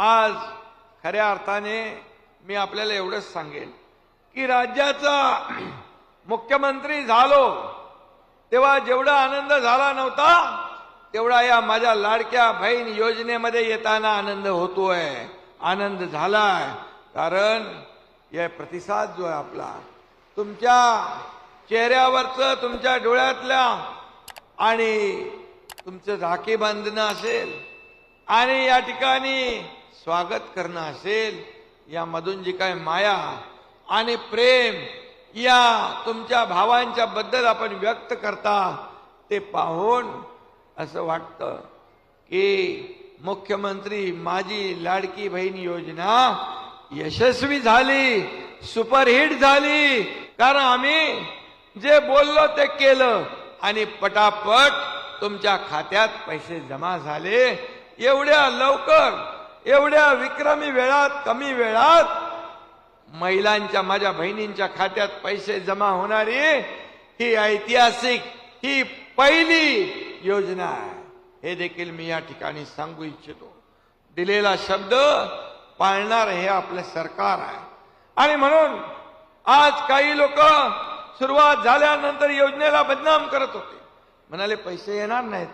आज खऱ्या अर्थाने मी आपल्याला एवढंच सांगेन की राज्याचा मुख्यमंत्री झालो तेव्हा जेवढा आनंद झाला नव्हता तेवढा या माझ्या लाडक्या बहीण योजनेमध्ये येताना आनंद होतोय आनंद झालाय. कारण या प्रतिसाद जो आहे आपला तुमच्या चेहऱ्यावरचं तुमच्या डोळ्यातल्या आणि तुमचं राखी बांधणं असेल आणि या ठिकाणी स्वागत करणं असेल यामधून जी काय माया आणि प्रेम या तुमच्या भावांच्या बद्दल आपण व्यक्त करता ते पाहून असं वाटतं की मुख्यमंत्री माझी लाडकी बहीण योजना यशस्वी झाली सुपरहिट झाली. कारण आम्ही जे बोललो ते केलं आणि पटापट तुमच्या खात्यात पैसे जमा झाले. एवढ्या लवकर एवढ्या विक्रमी वेळात कमी वेळात महिलांच्या माझ्या बहिणींच्या खात्यात पैसे जमा होणारी ही ऐतिहासिक ही पहिली योजना आहे. हे देखील मी या ठिकाणी सांगू इच्छितो. दिलेला शब्द पाळणार हे आपलं सरकार आहे. आणि म्हणून आज काही लोक सुरुवात झाल्यानंतर योजनेला बदनाम करत होते. म्हणाले पैसे येणार नाहीत.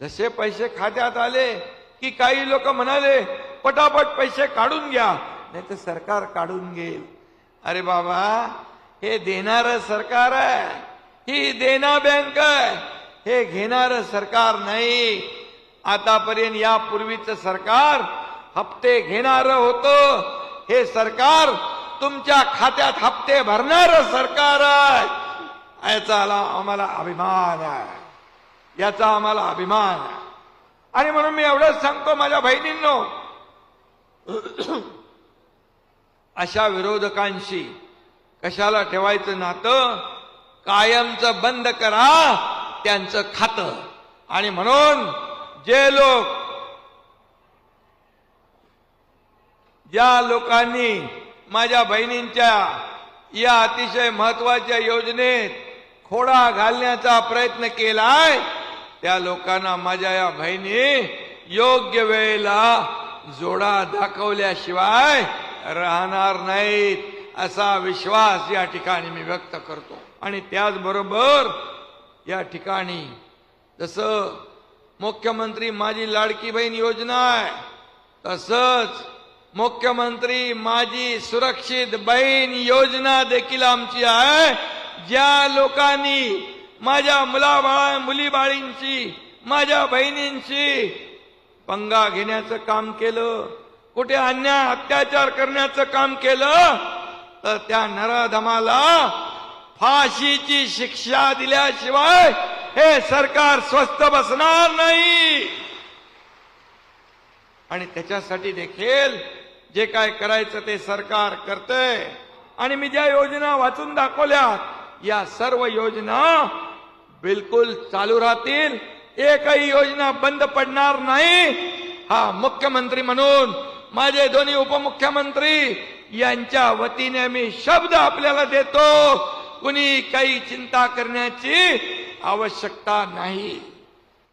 जसे पैसे खात्यात आले की काही लोक म्हणाले पटापट पैसे काढून घ्या. नाही तर सरकार काढून घेईल. अरे बाबा हे देणार सरकार आहे. ही देना बँक आहे. हे घेणार सरकार नाही. आतापर्यंत यापूर्वीच सरकार हप्ते घेणार होतं. हे सरकार तुमच्या खात्यात हप्ते भरणार सरकार आहे. याचा आम्हाला अभिमान आहे. याचा आम्हाला अभिमान आहे. आणि म्हणून मी एवढंच सांगतो माझ्या बहिणींनो अशा विरोधकांशी कशाला ठेवायचं नातं? कायमचं बंद करा त्यांचं खातं. आणि म्हणून जे लोक ज्या लोकांनी माझ्या बहिणींच्या या अतिशय महत्त्वाच्या योजनेत खोडा घालण्याचा प्रयत्न केलाय त्या लोकांना माझ्या या बहिणी योग्य वेळेला जोडा दाखवल्याशिवाय राहणार नाहीत असा विश्वास या ठिकाणी मी व्यक्त करतो. आणि त्याचबरोबर या ठिकाणी जसं मुख्यमंत्री माझी लाडकी बहीण योजना आहे तसंच मुख्यमंत्री माझी सुरक्षित बहीण योजना देखील आमची आहे ज्या लोकांनी माझ्या मुलाबाळा मुलीबाळींची माझ्या बहिणींची पंगा घेण्याचं काम केलं. कुठे अन्याय अत्याचार करण्याचं काम केलं तर त्या नराधमाला फाशीची शिक्षा दिल्याशिवाय हे सरकार स्वस्थ बसणार नाही. आणि त्याच्यासाठी देखील जे काय करायचं ते सरकार करतंय. आणि मी ज्या योजना वाचून दाखवल्या या सर्व योजना बिलकुल चालू राहतील. एकही योजना बंद पडणार नाही. हा मुख्यमंत्री म्हणून माझे दोन्ही उपमुख्यमंत्री यांच्या वतीने मी शब्द आपल्याला देतो. कुणी काही चिंता करण्याची आवश्यकता नाही.